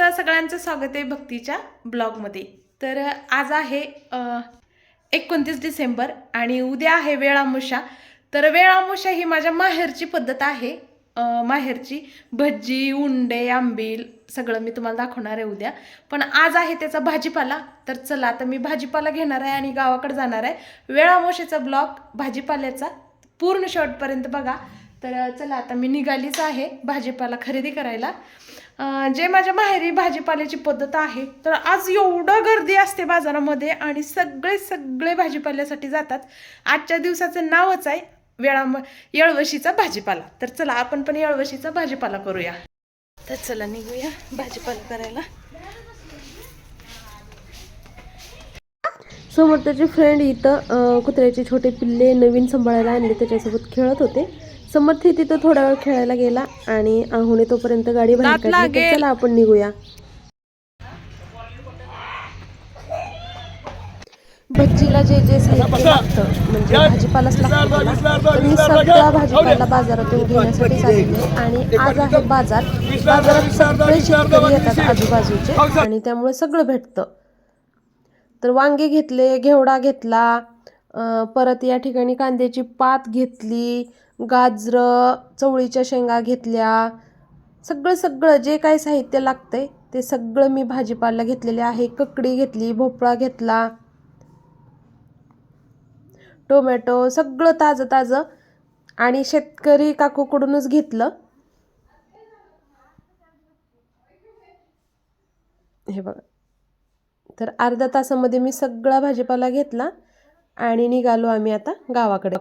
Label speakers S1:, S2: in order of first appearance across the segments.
S1: तर सगळ्यांचं स्वागत आहे भक्तीच्या ब्लॉगमध्ये. तर आज आहे एकोणतीस डिसेंबर आणि उद्या आहे वेळामुषा तर वेळामुषा ही माझ्या माहेरची पद्धत आहे. माहेरची भज्जी उंडे आंबील सगळं मी तुम्हाला दाखवणार आहे उद्या. पण आज आहे त्याचा भाजीपाला. तर चला आता मी भाजीपाला घेणार आहे आणि गावाकडे जाणार आहे. वेळामोशेचा ब्लॉग भाजीपाल्याचा पूर्ण शॉर्टपर्यंत बघा. तर चला आता मी निघालीच आहे भाजीपाला खरेदी करायला. जे माझ्या माहेरी भाजीपाल्याची पद्धत आहे तर आज एवढं गर्दी असते बाजारामध्ये आणि सगळे सगळे भाजीपाल्यासाठी जातात. आजच्या दिवसाचं नावच आहे वेळा येळवशीचा भाजीपाला. तर चला आपण पण येळवशीचा भाजीपाला करूया. तर चला निघूया भाजीपाला करायला.
S2: समोर त्याचे फ्रेंड इथं कुत्र्याचे छोटे पिल्ले नवीन सांभाळायला आणले त्याच्यासोबत खेळत होते. समर्थ ही तिथं थोडा वेळ खेळायला गेला आणि आहुने तोपर्यंत गाडी बाहेर काढली. चला आपण निघूया. भज्जीला जे जे साहित्य लागतं म्हणजे भाजीपालाच लागतो त्याला तर मी सगळा भाजीपाला बाजारातून घेण्यासाठी आलेले आणि आज आहे बाजार. बाजारात सगळे शेतकरी येतात आजूबाजूचे आणि त्यामुळे सगळं भेटतं. तर वांगे घेतले घेवडा घेतला परत या ठिकाणी कांद्याची पात घेतली गाजरं चवळीच्या शेंगा घेतल्या. सगळं सगळं जे काही साहित्य लागतं आहे ते सगळं मी भाजीपाला घेतलेले आहे. ककडी घेतली भोपळा घेतला. टोमॅटो सगळं ताजं ताजं. आणि शेतकरी काकूकडूनच घेतलं. हे बघा. तर अर्ध्या तासामध्ये मी सगळा भाजीपाला घेतला आणि निघालो आम्ही आता गावाकडे.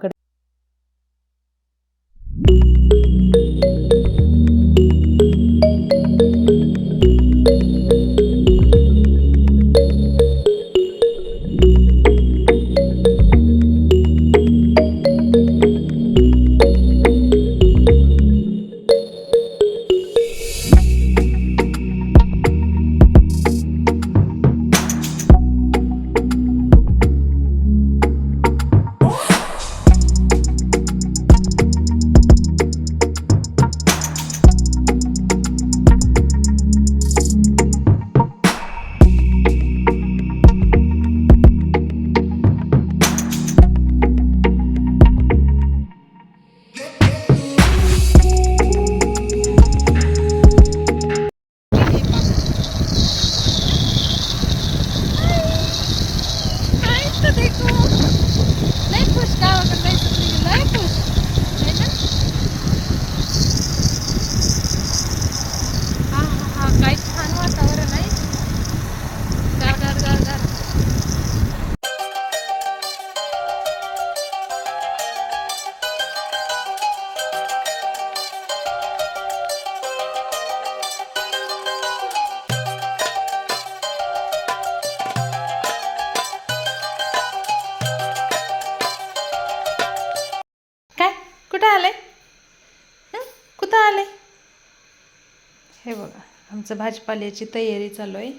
S1: आमचं भाजीपाल्याची तयारी चालू आहे.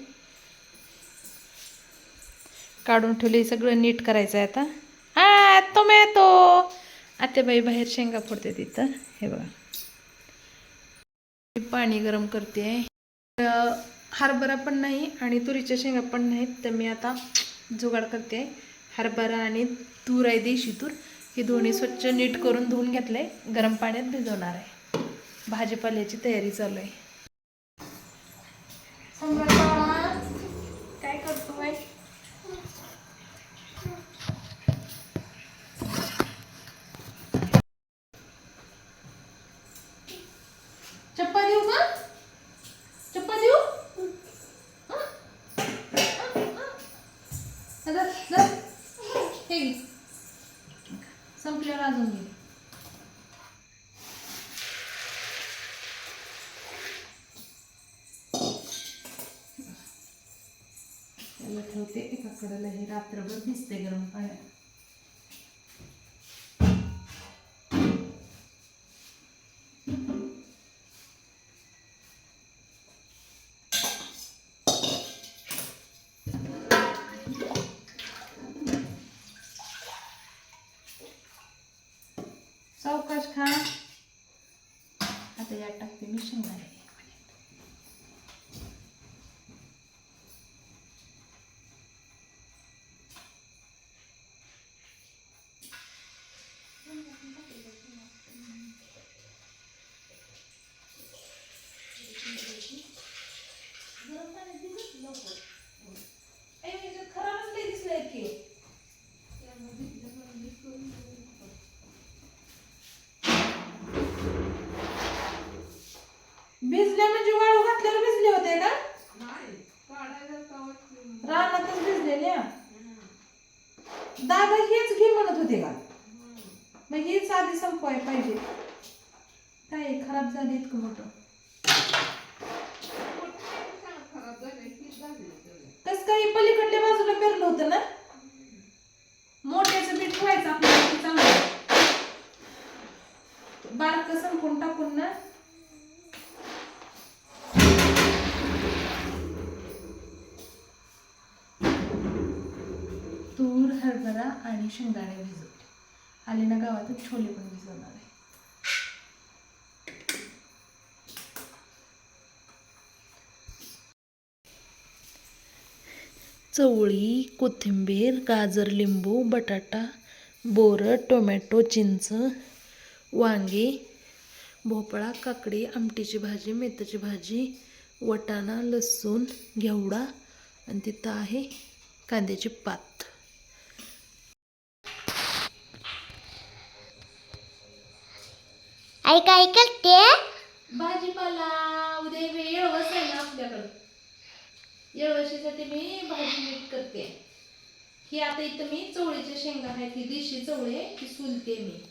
S1: काढून ठेवली सगळं नीट करायचं आहे आता. हा टोमॅटो आत्याबाई बाहेर शेंगा फोडते तिथं हे बघा. मी पाणी गरम करते. हरभरा पण नाही आणि तुरीच्या शेंगा पण नाहीत तर मी आता जुगाड करते. हरभरा आणि तूर आहे देशी तूर. हे दोन्ही स्वच्छ नीट करून धुवून घेतले गरम पाण्यात भिजवणार आहे. भाजीपाल्याची तयारी चालू आहे सम्राट बाळा, काय करतोय चप्पा देऊ का? चप्पा देऊ? हे संपल्यावर अजून घे. ठेवते एका कडेला. हे रात्रभर भिजते गरम पाण्यात. सावकाश खा. आता यात टाकते मी शेंगदाणे खराबच नाही दिसलंय की भिजले म्हणजे वाळू घातल्यावर भिजले होते का रानातच दादा हेच घे म्हणत होते का? मग हेच आधी संपवाय पाहिजे. काय खराब झाली इतकं मोठं. कस काही पलीकडल्या बाजूला पेरलं होतं ना? मोठ्याचं मीठ ठेवायचं आपल्याला चांगलं? बारकं संपून टाकून ना? आणि शेंगदाणे भिजवले. आले गावातच छोले पण भिजवणार आहे. चवळी कोथिंबीर गाजर लिंबू बटाटा बोरं टोमॅटो चिंच वांगी भोपळा काकडी आमटीची भाजी मेथीची भाजी वटाणा लसूण घेवडा आणि तिथं आहे कांद्याची पात.
S3: ऐका ऐकल ते.
S1: भाजीपाला उद्या येळवस आहे ना आपल्याकडं. येळवशीसाठी मी भाजी नीट करते. ही आता इथं मी चवळीच्या शेंगा आहेत ही देशी चवळी आहे ती सुलते मी.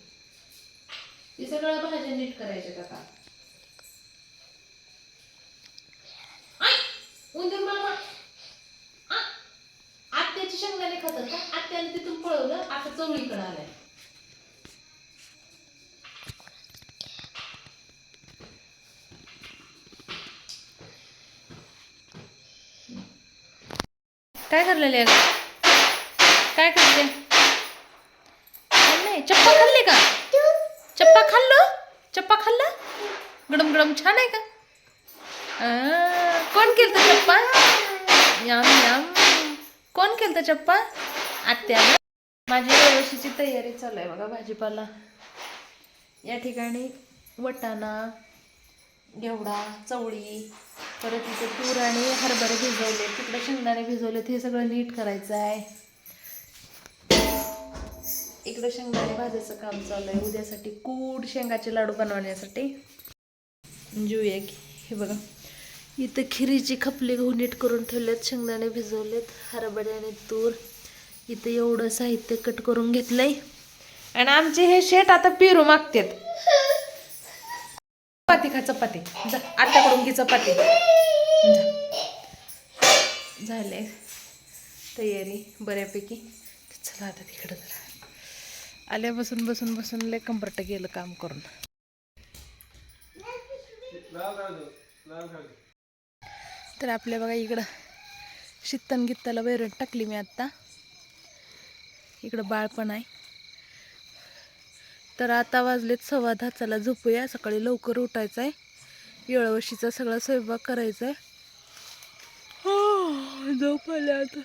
S1: ती सगळं भाज्या नीट करायच्यात आता. आय! उंदीर मामा आ! आत्याची शेंगदाणे खातात का? आत्याने तिथून पळवलं आता चवळीकडे आलाय. काय करलेले आहे काय करते नाही चप्पा खाल्ली का? चप्पा खाल्लो? चप्पा खाल्ला? गडम गडम छान आहे का? कोण केलं चप्पा? याम याम. कोण केलं चप्पा? आत्या माझी दरवर्षीची तयारी चालू आहे बघा भाजीपाला. या ठिकाणी वटाणा घेवडा चवळी परत इथे तूर आणि हरभरे भिजवले तिकडे शेंगदाणे भिजवले हे सगळं नीट करायचं आहे. इकडे शेंगदाणे भाजायचं काम चालू आहे. उद्यासाठी कूड शेंगाचे लाडू बनवण्यासाठी. जेऊया की. हे बघा. इथं खिरीची खपली गहू नीट करून ठेवलेत शेंगदाणे भिजवलेत हरभरे आणि तूर. इथं एवढं साहित्य कट करून घेतलंय. आणि आमचे हे शेट आता पेरू मागतात. चपाती खा चपाती. जा आत्याकडून घे चपाती. झाले तयारी बऱ्यापैकी. चला आता तिकडं जरा. आल्यापासून बसून बसून लय कंबरट गेलं काम करून. तर आपल्या बघा इकडं शित्तन गित्ताला वैरण टाकली मी आत्ता. इकडं बाळ पण आहे. तर आता वाजलेत सव्वा दहा. चला झोपूया. सकाळी लवकर उठायचं आहे येळवशीचा सगळा स्वयंपाक करायचा आहे हो, झोप आल्या आता.